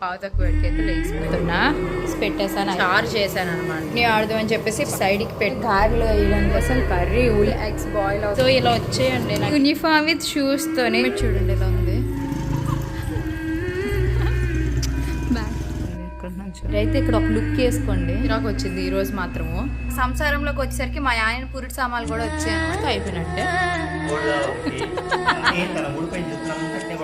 పావు తక్కువ అయితే లేచిపోతున్నా పెట్టేసాను చార్జ్ చేశాను అనమాట నేను ఆడదామని చెప్పేసి సైడ్కి పెట్టి. గారెలో వేయడం కోసం కర్రీ ఉల్ ఎగ్స్ బాయిల్ సో ఇలా వచ్చేయండి యూనిఫామ్ విత్ షూస్ తోనే. చూడండి ఇలా ఉంది. అయితే ఇక్కడ ఒక లుక్ వేసుకోండి. ఇరాక్ వచ్చింది ఈ రోజు మాత్రము. సంసారంలోకి వచ్చేసరికి మా ఆయన పురుటి సామాన్లు కూడా వచ్చాయి అయిపోయినట్టే.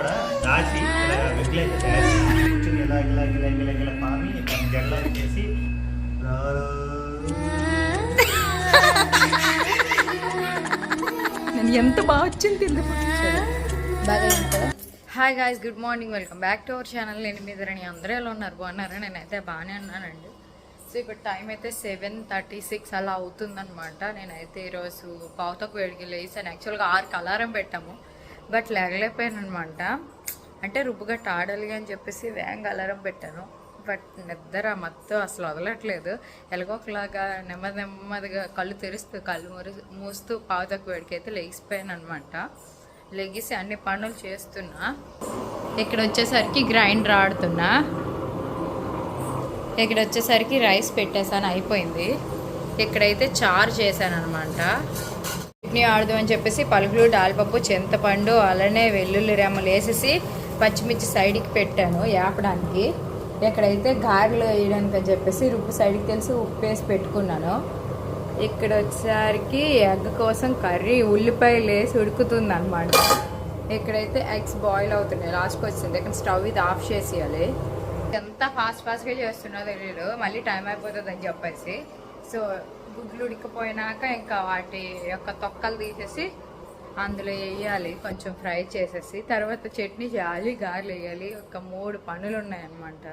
కూడా దాచి ఇలా వెగ్లైతే తయారు చేసి కూర్చొని ఇలా ఇలా ఇలా ఇలా ఇలా పామి తన జడలో వచ్చేసి నేను ఎంత బాగా వచ్చింది బాగా hi guys good morning welcome back to our channel నేను మీదరని అందరూ ఎలా ఉన్నారు? బాగున్నారా? నేనైతే బాగానే ఉన్నానండి. సో ఇప్పుడు టైం అయితే సెవెన్ థర్టీ సిక్స్ అలా అవుతుందన్నమాట. నేనైతే ఈరోజు పావుతకు వేడికి లేసాను యాక్చువల్గా ఆరుకి అలారం పెట్టాము. బట్ లేగలేకపోయాను అనమాట అంటే రుబ్బుగట్ట ఆడాలి అని చెప్పేసి వేగంగా అలారం పెట్టాను. బట్ నిద్ర మొత్తం అసలు వదలట్లేదు. ఎలాగోకలాగా నెమ్మది నెమ్మదిగా కళ్ళు తెరుస్తూ కళ్ళు మురి మూస్తూ పావుతకు వేడికైతే అయితే అనమాట లెగిసి అన్ని పనులు చేస్తున్నా. ఇక్కడ వచ్చేసరికి గ్రైండర్ ఆడుతున్నా. ఇక్కడ వచ్చేసరికి రైస్ పెట్టేసాను అయిపోయింది. ఇక్కడైతే చారు చేశాను అనమాట చట్నీ ఆడదామని చెప్పేసి పలుకులు దాల్పప్పు చింతపండు అలానే వెల్లుల్లి రెమ్మలు వేసేసి పచ్చిమిర్చి సైడ్కి పెట్టాను వేపడానికి ఎక్కడైతే గారెలు వేయడానికి అని చెప్పేసి రుబ్బు సైడ్కి తెలిసి ఉప్పు వేసి పెట్టుకున్నాను. ఇక్కడ వచ్చేసరికి ఎగ్ కోసం కర్రీ ఉల్లిపాయలు వేసి ఉడుకుతుంది అనమాట ఇక్కడైతే ఎగ్స్ బాయిల్ అవుతున్నాయి. లాస్ట్కి వచ్చింది. ఇక్కడ స్టవ్ ఇది ఆఫ్ చేసేయాలి. ఎంత ఫాస్ట్ ఫాస్ట్గా చేస్తున్నా తెలియదు మళ్ళీ టైం అయిపోతుంది అని చెప్పేసి. సో గుడ్లు ఉడికిపోయినాక ఇంకా వాటి యొక్క తొక్కలు తీసేసి అందులో వేయాలి. కొంచెం ఫ్రై చేసేసి తర్వాత చట్నీ చేయాలి గారెలు వేయాలి. ఒక మూడు పనులు ఉన్నాయన్నమాట.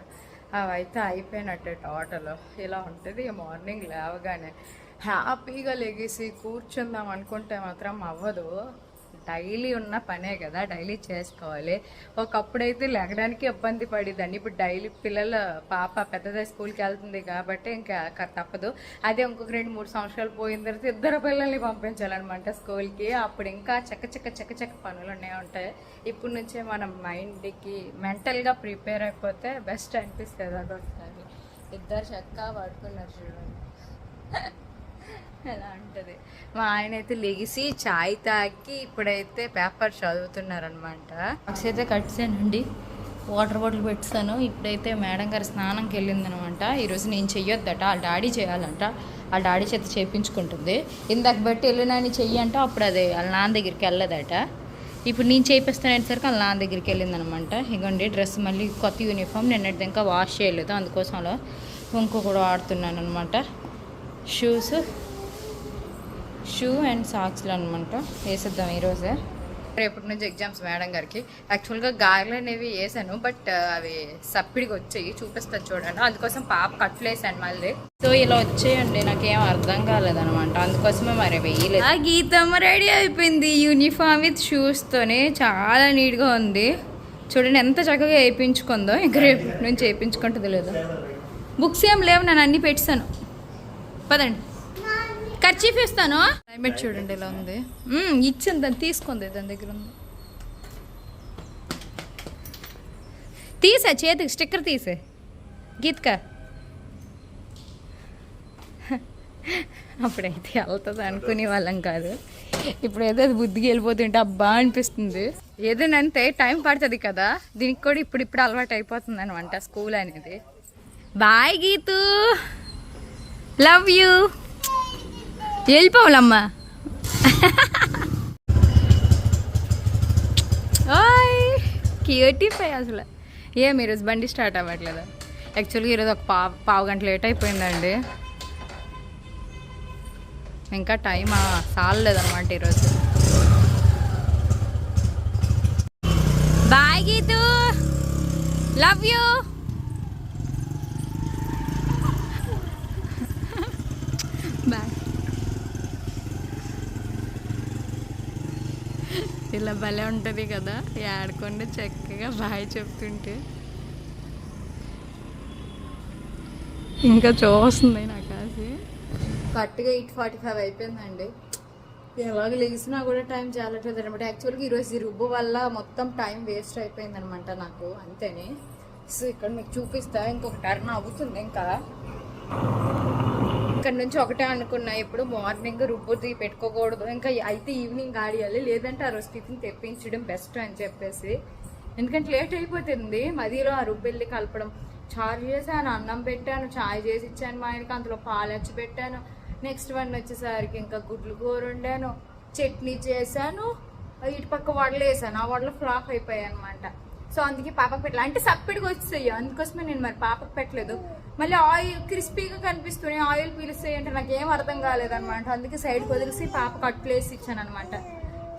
అవి అయితే అయిపోయినట్టే టోటల్. ఇలా ఉంటుంది. మార్నింగ్ లేవగానే హ్యాపీగా లెగేసి కూర్చుందాం అనుకుంటే మాత్రం అవ్వదు. డైలీ ఉన్న పనే కదా డైలీ చేసుకోవాలి. ఒకప్పుడైతే లెగడానికి ఇబ్బంది పడేదాన్ని. ఇప్పుడు డైలీ పిల్లల పాప పెద్దదే స్కూల్కి వెళ్తుంది కాబట్టి ఇంకా తప్పదు. అదే ఇంకొక రెండు మూడు సంవత్సరాలు పోయిన తర్వాత ఇద్దరు పిల్లల్ని పంపించాలన్నమాట స్కూల్కి. అప్పుడు ఇంకా చక్క చక్క చక్క చక్క పనులు ఉన్నాయి ఉంటాయి. ఇప్పుడు నుంచే మనం మైండ్కి మెంటల్గా ప్రిపేర్ అయిపోతే బెస్ట్ అనిపిస్తుంది అదొకసారి. ఇద్దరు చక్కగా పడుకున్నారు చూడండి. ఎలా ఉంటుంది? మా ఆయన అయితే లెగిసి చాయ్ తాగి ఇప్పుడైతే పేపర్ చదువుతున్నారనమాట. బాక్స్ అయితే కట్టానండి వాటర్ బాటిల్ పెట్టాను. ఇప్పుడైతే మేడం గారు స్నానంకి వెళ్ళిందనమాట. ఈరోజు నేను చెయ్యొద్దట వాళ్ళ డాడీ చేయాలంట. వాళ్ళ డాడీ చేత చేయించుకుంటుంది ఇందాక బట్టి వెళ్ళినాని చెయ్యి అంటే అప్పుడు అదే వాళ్ళ నాన్న దగ్గరికి వెళ్ళదట. ఇప్పుడు నేను చేపిస్తానేసరికి వాళ్ళ నాన్న దగ్గరికి వెళ్ళిందనమాట. ఇగోండి డ్రెస్ మళ్ళీ కొత్త యూనిఫామ్ నిన్నటి ఇంకా వాష్ చేయలేదు. అందుకోసం ఇంకొకటి ఇంకో కూడా వాడుతున్నాను అనమాట షూస్ షూ అండ్ సాక్స్లు అనమాట వేసేద్దాం ఈరోజే. రేపటి నుంచి ఎగ్జామ్స్ మేడం గారికి? యాక్చువల్గా గారెలు అనేవి వేసాను బట్ uh, అవి సప్పిడికి వచ్చాయి చూపిస్తాను చూడండి. అందుకోసం పాప కట్లు వేసాను మళ్ళీ. సో ఇలా వచ్చేయండి నాకేం అర్థం కాలేదనమాట అందుకోసమే మరి వేయలేదు. ఆ గీతమ్మ రెడీ అయిపోయింది యూనిఫామ్ విత్ షూస్తోనే చాలా నీట్గా ఉంది. చూడండి ఎంత చక్కగా వేయించుకుందో. ఇంకా రేపు నుంచి వేయించుకుంటుంది లేదు బుక్స్ ఏం లేవు నేను అన్నీ పెట్టాను పదండి. ఖర్చీఫ్ ఇస్తాను క్లైమేట్ చూడండి ఇలా ఉంది? ఇచ్చింది దాన్ని తీసుకుంది దాని దగ్గర ఉంది. తీసే చేతికి స్టిక్కర్ తీసే. గీత్క. అప్పుడైతే వెళ్తుంది అనుకునే వాళ్ళం కాదు. ఇప్పుడు ఏదో అది బుద్ధికి వెళ్ళిపోతుంటే అబ్బా అనిపిస్తుంది. ఏదైనంతే టైం పడుతుంది కదా దీనికి కూడా ఇప్పుడు ఇప్పుడు అలవాటు అయిపోతుంది అనమాట స్కూల్ అనేది. బాయ్ గీతు. Love you. వెళ్ళిపోవాలమ్మా ఓయ్ క్యూటీ అసలు ఏం ఈరోజు బండి స్టార్ట్ అవ్వట్లేదు యాక్చువల్గా ఈరోజు ఒక పావు పావు గంట లేట్ అయిపోయిందండి ఇంకా టైం సాలలేదన్నమాట ఈరోజు bye Geethu love you bye ఇలా భలే ఉంటుంది కదా. ఆడుకుంటే చక్కగా బాయ్ చెప్తుంటే. ఇంకా చూస్తుంది నాకు కాసి. కరెక్ట్గా ఎయిట్ ఫార్టీ ఫైవ్ అయిపోయిందండి. ఎలాగ లేచినా కూడా టైం చాలట్లేదు అనమాట యాక్చువల్గా ఈరోజు ఈ రుబ్బు వల్ల మొత్తం టైం వేస్ట్ అయిపోయింది అనమాట నాకు అంతేనే. సో ఇక్కడ మీకు చూపిస్తా ఇంకొక టర్న్ అవుతుంది ఇంకా. ఇక్కడ నుంచి ఒకటే అనుకున్నా. ఇప్పుడు మార్నింగ్ రుబ్బుది పెట్టుకోకూడదు. ఇంకా అయితే ఈవినింగ్ ఆడియాలి. లేదంటే ఆ రోజు టిఫిన్ తెప్పించడం బెస్ట్ అని చెప్పేసి. ఎందుకంటే లేట్ అయిపోతుంది. మదిలో ఆ రుబ్బెల్లి కలపడం. చారు చేశాను అన్నం పెట్టాను చాయ్ చేసి ఇచ్చాను మా ఆయనకి. అందులో పాలచ్చి పెట్టాను. నెక్స్ట్ వన్ వచ్చేసరికి ఇంకా గుడ్లు కూర వండాను. చట్నీ చేశాను. ఇటు పక్క వడలు వేసాను ఆ వడలు ఫ్లాప్ అయిపోయాయి అనమాట సో అందుకే పాపకు పెట్టలేదు అంటే సప్పిడికి వచ్చాయి అందుకోసమే నేను మరి పాపకు పెట్టలేదు. మళ్ళీ ఆయిల్ క్రిస్పీగా కనిపిస్తున్నాయి. ఆయిల్ పీలుస్తాయి అంటే నాకు ఏం అర్థం కాలేదనమాట అందుకే సైడ్కి వదిలేసి పాప కట్లేసి ఇచ్చాను అనమాట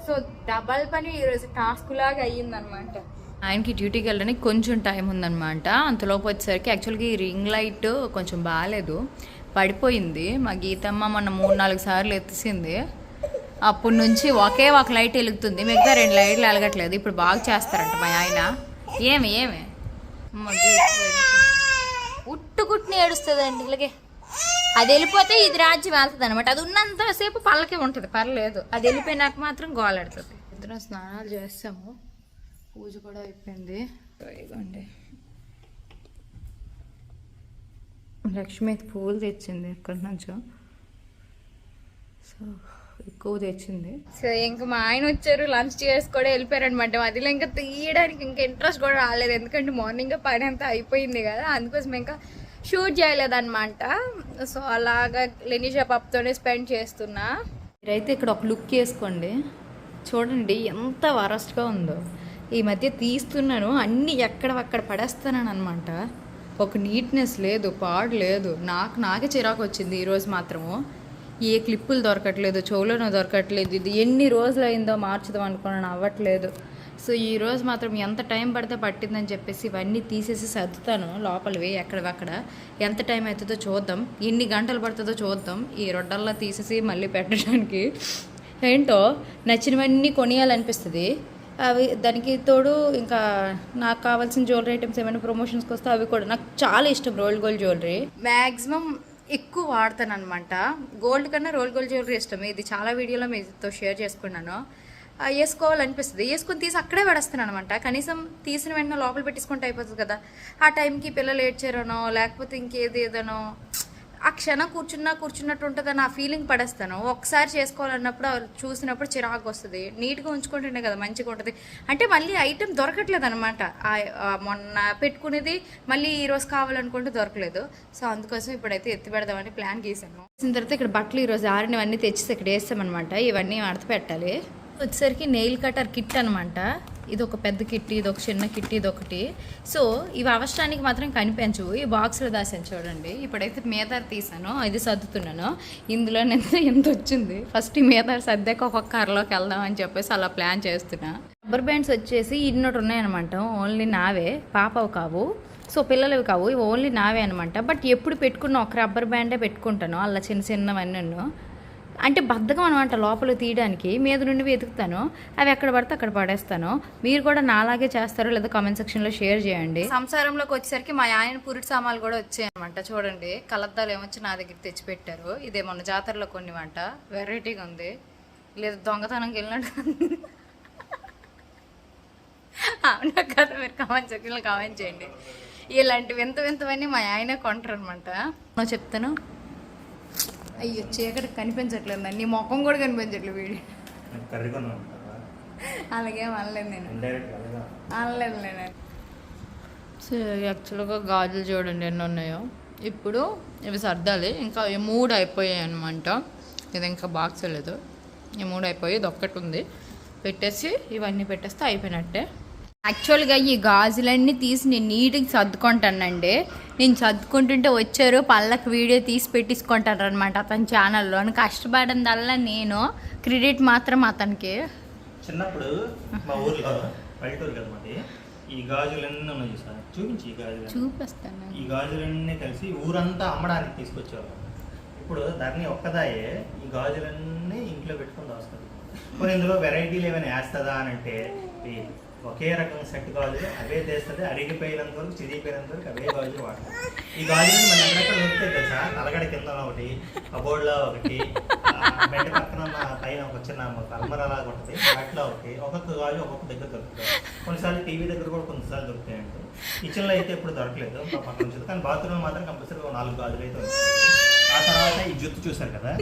సో డబల్ పని ఈరోజు టాస్క్ లాగా అయ్యిందనమాట ఆయనకి డ్యూటీకి వెళ్ళడానికి కొంచెం టైం ఉందన్నమాట. అంతలోపు వచ్చేసరికి యాక్చువల్గా ఈ రింగ్ లైట్ కొంచెం బాగాలేదు. పడిపోయింది. మా గీతమ్మ మొన్న మూడు నాలుగు సార్లు ఎత్తిసింది. అప్పటి నుంచి ఒకే ఒక లైట్ వెలుగుతుంది. మిగతా రెండు లైట్లు వెలగట్లేదు. ఇప్పుడు బాగా చేస్తారంట మా ఆయన. ఏమి ఏమి? అమ్మ గీ- ఉట్టు కుట్టిని ఏడుస్తుందండి ఇలాగే. అది వెళ్ళిపోతే ఇది రాజ్యం వెళ్తుంది అనమాట అది ఉన్నంతసేపు పళ్ళకే ఉంటుంది. పర్లేదు. అది వెళ్ళిపోయినాక మాత్రం గోలాడుతుంది ఇద్దరం స్నానాలు చేస్తాము. పూజ కూడా అయిపోయింది. ఇదిగోండి. లక్ష్మి పూలు తెచ్చింది ఎక్కడి నుంచో. సో ఎక్కువ తెచ్చింది. సో ఇంకా మా ఆయన వచ్చారు లంచ్ చేసి కూడా వెళ్ళిపోయారు అనమాట మధ్యలో ఇంకా తీయడానికి ఇంకా ఇంట్రెస్ట్ కూడా రాలేదు. ఎందుకంటే మార్నింగ్ పని అంతా అయిపోయింది కదా అందుకోసం ఇంకా షూట్ చేయలేదన్నమాట. సో అలాగా లెనిషా పప్తోనే స్పెండ్ చేస్తున్నా. మీరైతే ఇక్కడ ఒక లుక్ వేసుకోండి చూడండి ఎంత వరస్ట్గా ఉందో. ఈ మధ్య తీస్తున్నాను అన్నీ ఎక్కడవక్కడ పడేస్తున్నాను అనమాట ఒక నీట్నెస్ లేదు పాడు లేదు. నాకు నాకే చిరాకు వచ్చింది ఈరోజు మాత్రము. ఏ క్లిప్పులు దొరకట్లేదు చెవులను దొరకట్లేదు ఇది ఎన్ని రోజులు అయిందో మార్చుదాం అనుకున్నాను అవ్వట్లేదు. సో ఈ రోజు మాత్రం ఎంత టైం పడితే పట్టిందని చెప్పేసి ఇవన్నీ తీసేసి సర్దుతాను లోపలివి ఎక్కడవక్కడ. ఎంత టైం అవుతుందో చూద్దాం. ఎన్ని గంటలు పడుతుందో చూద్దాం. ఈ రొడ్డల్లా తీసేసి మళ్ళీ పెట్టడానికి ఏంటో నచ్చినవన్నీ కొనియాలనిపిస్తుంది. అవి దానికి తోడు ఇంకా నాకు కావాల్సిన జ్యువెలరీ ఐటమ్స్ ఏమైనా ప్రమోషన్స్కి వస్తే అవి కూడా. నాకు చాలా ఇష్టం రోల్డ్ గోల్డ్ జ్యువెలరీ మ్యాక్సిమం ఎక్కువ వాడతాను అనమాట గోల్డ్ కన్నా రోల్ గోల్డ్ జ్యువెలరీ ఇష్టం. ఇది చాలా వీడియోలో మీతో షేర్ చేసుకున్నాను. వేసుకోవాలనిపిస్తుంది. వేసుకొని తీసి అక్కడే పడేస్తాను అనమాట కనీసం తీసిన వెంటనే లోపల పెట్టేసుకుంటే అయిపోతుంది కదా. ఆ టైంకి పిల్లలు ఏడ్చారనో లేకపోతే ఇంకేది ఏదనో ఆ క్షణం కూర్చున్నా కూర్చున్నట్టు ఉంటుందని ఆ ఫీలింగ్ పడేస్తాను. ఒకసారి చేసుకోవాలన్నప్పుడు చూసినప్పుడు చిరాకు వస్తుంది. నీట్గా ఉంచుకుంటుండే కదా మంచిగా ఉంటుంది. అంటే మళ్ళీ ఐటెం దొరకట్లేదు అనమాట మొన్న పెట్టుకునేది మళ్ళీ ఈరోజు కావాలనుకుంటే దొరకలేదు. సో అందుకోసం ఇప్పుడైతే ఎత్తి పెడదామని ప్లాన్ గీసాను. వచ్చిన తర్వాత ఇక్కడ బట్టలు ఈరోజు ఆరినవన్నీ తెచ్చేసి ఇక్కడ వేస్తామన్నమాట. ఇవన్నీ మడత పెట్టాలి. వచ్చేసరికి నెయిల్ కటర్ కిట్ అనమాట ఇది ఒక పెద్ద కిట్టి ఇది ఒక చిన్న కిట్టి ఇది ఒకటి సో ఇవి అవసరానికి మాత్రం కనిపించవు. ఈ బాక్స్లో దాసాను చూడండి. ఇప్పుడైతే మేదార్ తీసాను ఇది సర్దుతున్నాను. ఇందులో ఎంత ఎంత వచ్చింది. ఫస్ట్ ఈ మేదార్ సర్దాక ఒక్కొక్క కర్రలోకి వెళ్దాం అని చెప్పేసి అలా ప్లాన్ చేస్తున్నా. రబ్బర్ బ్యాండ్స్ వచ్చేసి ఇన్నోటి ఉన్నాయన్నమాట. ఓన్లీ నావే. పాపవు కావు. సో పిల్లలవి కావు. ఇవి ఓన్లీ నావే అనమాట బట్ ఎప్పుడు పెట్టుకున్న ఒక రబ్బర్ బ్యాండే పెట్టుకుంటాను. అలా చిన్న చిన్నవన్నీ అంటే బద్ధకం అనమాట లోపల తీయడానికి. మీద నుండి వెతుకుతాను. అవి ఎక్కడ పడితే అక్కడ పడేస్తాను. మీరు కూడా నాలాగే చేస్తారో లేదా కామెంట్ సెక్షన్లో షేర్ చేయండి. సంసారంలోకి వచ్చేసరికి మా ఆయన పురిటి సామాన్లు కూడా వచ్చాయి అనమాట చూడండి కలద్దాలు ఏమొచ్చి నా దగ్గర తెచ్చిపెట్టారు. ఇదే మొన్న జాతరలో కొన్ని వంట వెరైటీగా ఉంది. లేదా దొంగతనంకి వెళ్ళినట్టు అవునా కదా? మీరు కామెంట్ సెక్షన్లో కామెంట్ చేయండి. ఇలాంటి వింత వింతవన్నీ మా ఆయన కొంటారు అనమాట చెప్తాను. అయ్యో చీకటి కనిపించట్లేదు నీ ముఖం కూడా కనిపించట్లేదు వీడి. అలాగే అనలేదు నేను. అనలేదు నేను. సో యాక్చువల్గా గాజులు చూడండి ఎన్ని ఉన్నాయో. ఇప్పుడు ఇవి సర్దాలి. ఇంకా ఈ మూడు అయిపోయాయి అనమాట ఇది ఇంకా బాక్స్ లేదు. ఈ మూడు అయిపోయి ఇది ఒక్కటి ఉంది. పెట్టేసి ఇవన్నీ పెట్టేస్తే అయిపోయినట్టే. యాక్చువల్గా ఈ గాజులన్నీ తీసి నేను నీట్గా సర్దుకుంటానండి. నేను సర్దుకుంటుంటే వచ్చారు పళ్ళకి వీడియో తీసి పెట్టించుకుంటారు అనమాట అతని ఛానల్లో కష్టపడిందల్లా నేను క్రెడిట్ మాత్రం అతనికి. చిన్నప్పుడు మా ఊర్లో పల్లెటూరు కదా మాది ఈ గాజులన్నీ ఉన్నాయి చూసా చూపించి ఈ గాజులు చూపిస్తాను. ఈ గాజులన్నీ కలిసి ఊరంతా అమ్మడానికి తీసుకొచ్చేవాళ్ళం. ఇప్పుడు ధరణి ఒక్కదాయే ఈ గాజులన్నీ ఇంట్లో పెట్టుకొని దాస్తుంది ఇందులో వెరైటీలు ఏమైనా వేస్తుందా అని అంటే ఒకే రకం సెట్ గాజులు అవే తెస్తుంది అరిగిపోయినంత వరకు చిరిగిపోయినంత వరకు అవే గాజులు వాడతాం ఈ గాజులు మన ఎక్కడెక్కడ దొరుకుతాయి తెలుసా? తలగడ కింద ఒకటి కబోర్డ్లో ఒకటి బెడ్ పక్కన పైన ఒక చిన్న అల్మరా లాగా ఉంటుంది. వాటిలో ఒకటి ఒక్కొక్క గాజు ఒక్కొక్క దగ్గర దొరుకుతాయి కొన్నిసార్లు టీవీ దగ్గర కూడా కొన్నిసార్లు దొరుకుతాయండి కిచెన్లో అయితే ఇప్పుడు దొరకలేదు మా పక్కన ఉంచదు. కానీ బాత్రూమ్ మాత్రం కంపల్సరీ ఒక నాలుగు గాజులు అయితే ఉంటాయి. ఆ తర్వాత ఈ జుత్తు చూశారు కదా?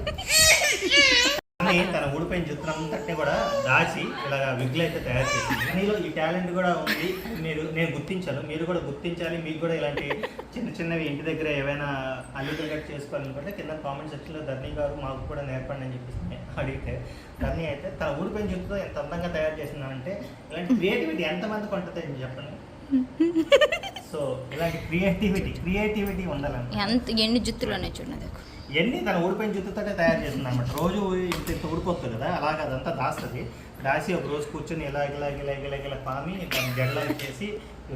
కానీ తన ఊడిపోయిన జుత్తునంతటిని కూడా దాచి ఇలాగ విగ్లు అయితే తయారు చేసింది. నీలో ఈ టాలెంట్ కూడా ఉంది. మీరు నేను గుర్తించాను. మీరు కూడా గుర్తించాలి. మీకు కూడా ఇలాంటి చిన్న చిన్నవి ఇంటి దగ్గర ఏవైనా అల్లికలు చేసుకోవాలనుకుంటే కింద కామెంట్ సెక్షన్లో ధర్ని గారు మాకు కూడా నేర్పండి అని చెప్పేసి అడిగితే ధర్ని అయితే తన ఊడిపోయిన జుత్తుతో ఎంత అందంగా తయారు చేసిందంటే ఇలాంటి క్రియేటివిటీ ఎంతమందికి ఉంటుంది అని చెప్పండి? సో ఇలాంటి క్రియేటివిటీ క్రియేటివిటీ ఉండాలన్నమాట ఎంత ఎన్ని జుత్తులోనే చూడదు ఎన్ని తన ఊడిపోయిన జుత్తుతోటే తయారు చేస్తుంది అనమాట రోజు ఇంత ఇంత ఊడిపోతుంది కదా అలాగే అదంతా దాస్తుంది. దాసి ఒక రోజు కూర్చొని ఇలా ఇలా ఇలా ఇలా ఇలా పామి తన జడలో చేసి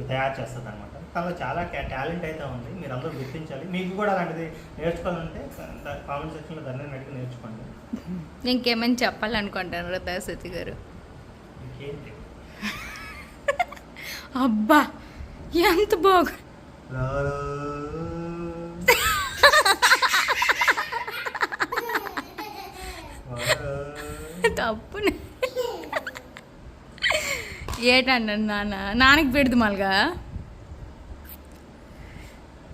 తయారు చేస్తుంది అనమాట తనలో చాలా టాలెంట్ అయితే ఉంది. మీరు అందరూ గుర్తించాలి. మీకు కూడా అలాంటిది నేర్చుకోవాలంటే కామెంట్ సెక్షన్లో దాన్ని అడిగి నేర్చుకోండి. ఇంకేమని చెప్పాలనుకుంటాను దాసతి గారు? ఇంకేంటి? అబ్బా ఎంత బాగు తప్పు ఏటన్నాను నాన్న? నాన్నకి పెడుతు మళ్ళగా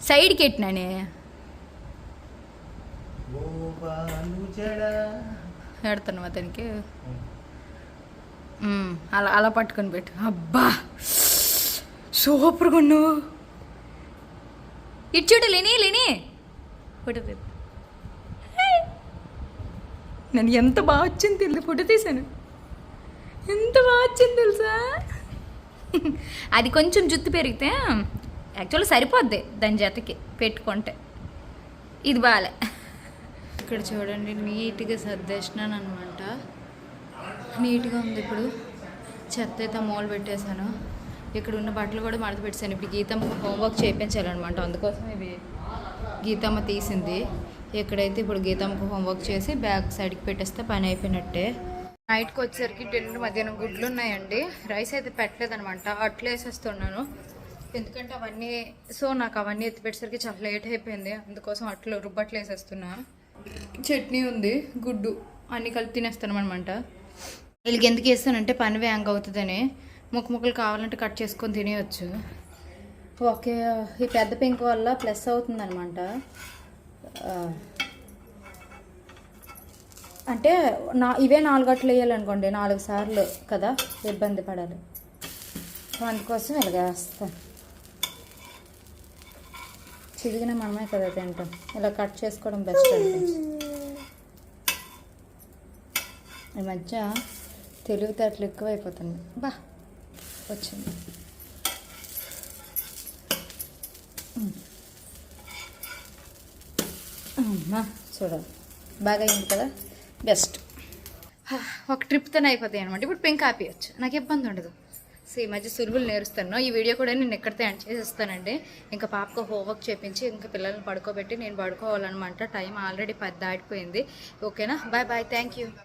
సైడ్కి ఎట్టినానే పెడతాను అతనికి? అలా అలా పట్టుకొని పెట్టు. అబ్బా! సూపర్గా ఉన్నావు. ఇటు చూడు లేని లేని. ఫోటో తీద్దాం. నేను ఎంత బాగా వచ్చింది తెలుసు? ఫోటో తీశాను. ఎంత బాగా వచ్చింది తెలుసా? అది కొంచెం జుత్తు పెరిగితే యాక్చువల్గా సరిపోద్ది దాని జతకి పెట్టుకుంటే. ఇది బాలే. ఇక్కడ చూడండి నీట్గా సర్దేసినాను అనమాట నీట్గా ఉంది ఇప్పుడు. చెత్త అయితే మూల పెట్టేశాను. ఇక్కడ ఉన్న బట్టలు కూడా మడత పెట్టాను ఇప్పుడు గీతమ్మ హోంవర్క్ చేయించాలన్నమాట అందుకోసం ఇవి గీతమ్మ తీసింది. ఎక్కడైతే ఇప్పుడు గీతమ్మకు హోంవర్క్ చేసి బ్యాగ్ సైడ్కి పెట్టేస్తే పని అయిపోయినట్టే. నైట్కి వచ్చేసరికి డిన్నర్ మధ్యాహ్నం గుడ్లు ఉన్నాయండి. రైస్ అయితే పెట్టలేదనమాట. అట్లా వేసేస్తున్నాను. ఎందుకంటే అవన్నీ సో నాకు అవన్నీ ఎత్తి పెట్టేసరికి చాలా లేట్ అయిపోయింది. అందుకోసం అట్లు రుబ్బట్లు వేసేస్తున్నా. చట్నీ ఉంది గుడ్డు అన్ని కలిపి తినేస్తాను అనమాట వీళ్ళకి ఎందుకు వేస్తానంటే పని వ్యాంగ్ అవుతుందని. ముక్క ముక్కలు కావాలంటే కట్ చేసుకొని తినేయచ్చు. ఓకే ఈ పెద్ద పెంకు వల్ల ప్లస్ అవుతుంది అనమాట అంటే నా ఇవే నాలుగు అట్లు వేయాలనుకోండి నాలుగు సార్లు కదా ఇబ్బంది పడాలి. అందుకోసం ఇలాగ వేస్తాను చిరిగిన మనమే కదా తింటాం. ఇలా కట్ చేసుకోవడం బెస్ట్ ఈ మధ్య తెలివితేటలు ఎక్కువైపోతుంది బా వచ్చింది. అమ్మా చూడాలి. బాగా అయింది కదా? బెస్ట్. ఒక ట్రిప్తోనే అయిపోతాయి అనమాట ఇప్పుడు పెంక్ ఆపేయచ్చు నాకు ఇబ్బంది ఉండదు. సో ఈ మధ్య సులువులు నేర్స్తాను ఈ వీడియో కూడా నేను ఎక్కడితే ఎండ్ చేసేస్తానండి. ఇంకా పాపకు హోంవర్క్ చేపించి ఇంకా పిల్లల్ని పడుకోబెట్టి నేను పడుకోవాలన్నమాట. టైం ఆల్రెడీ పది దాటిపోయింది. ఓకేనా? Bye bye. Thank you.